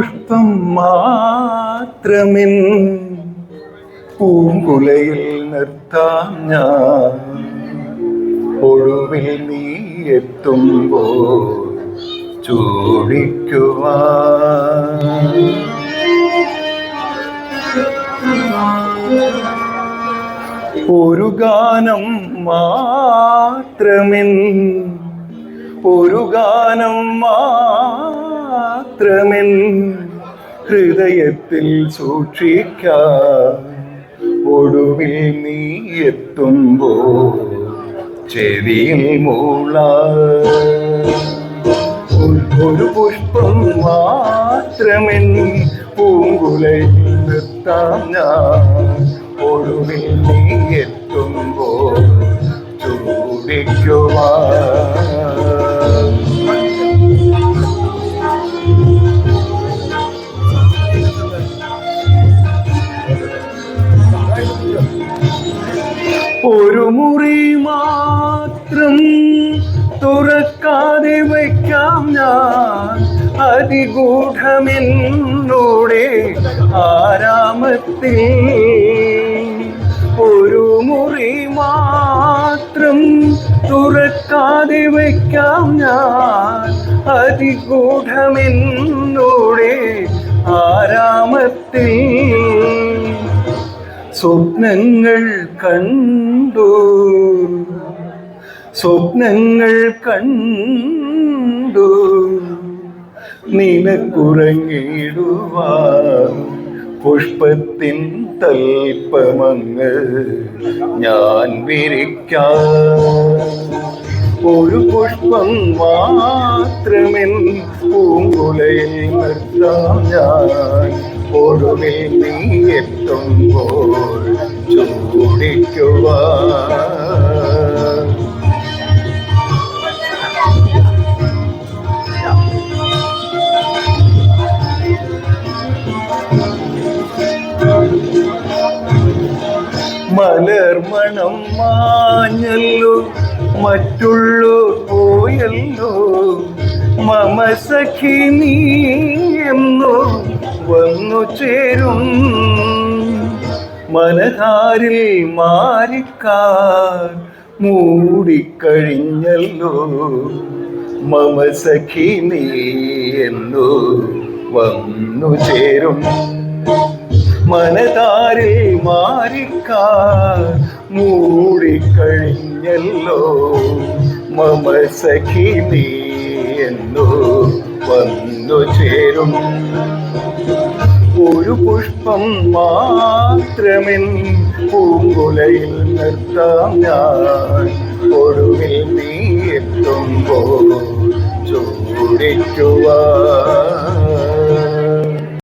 പുഷ്പം മാത്രമിൻ പൂങ്കുലയിൽ നിർത്താം ഞാൻ. ഒടുവിൽ നീ എത്തുമ്പോൾ ചൂടിക്കുവാൻ. ഒരു ഗാനം മാത്രമിൻ ഒരു ഗാനം മാത്രമിൻ ഹൃദയത്തിൽ സൂക്ഷിക്കാം. ഒടുവിൽ നീ എത്തുമ്പോ ചെവിയിൽ മൂള. ഒരു പുഷ്പം മാത്രമെൻ പൂങ്കുലയിൽ നിർത്താം ഞാൻ. ഒടുവിൽ നീ എത്തുമ്പോ ചൂടിക്കുവാൻ. മാത്രം തുറക്കാതെ വയ്ക്കാം ഞാൻ. അതിഗൂഢമെന്നൂടെ ആരാമത്തിൽ ഒരു മുറി മാത്രം തുറക്കാതെ വയ്ക്കാം ഞാൻ. അതിഗൂഢമെന്നൂടെ ആരാമത്തിൽ സ്വപ്നങ്ങൾ കണ്ടു. സ്വപ്നങ്ങൾ കണ്ടു. നിനക്കുറങ്ങിടുവാൻ പുഷ്പത്തിൻ തൽപ്പമങ്ങൾ ഞാൻ വിരിക്കാം. ഒരു പുഷ്പം മാത്രമെൻ പൂങ്കുലയിൽ നിർത്താം ഞാൻ. ഒടുവിൽ നീ എത്തുമ്പോൾ ചൂടിക്കുവാൻ മലർമണം മാഞ്ഞല്ലോ മറ്റുള്ളൂ പോയല്ലോ. മമ സഖി നീ എന്നു വന്നു ചേരും. മനഹാരിൽ മാറിക്കാർ മൂടിക്കഴിഞ്ഞല്ലോ. മമ സഖി നീ വന്നു ചേരും. മനതാരിൽ മാറിക്കാർ മൂടിക്കഴിഞ്ഞല്ലോ. മമ സഖി നീ എന്നോ വന്നു ചേരും. ഒരു പുഷ്പം മാത്രമെൻ പൂങ്കുലയിൽ നിർത്താം ഞാൻ. ഒടുവിൽ നീ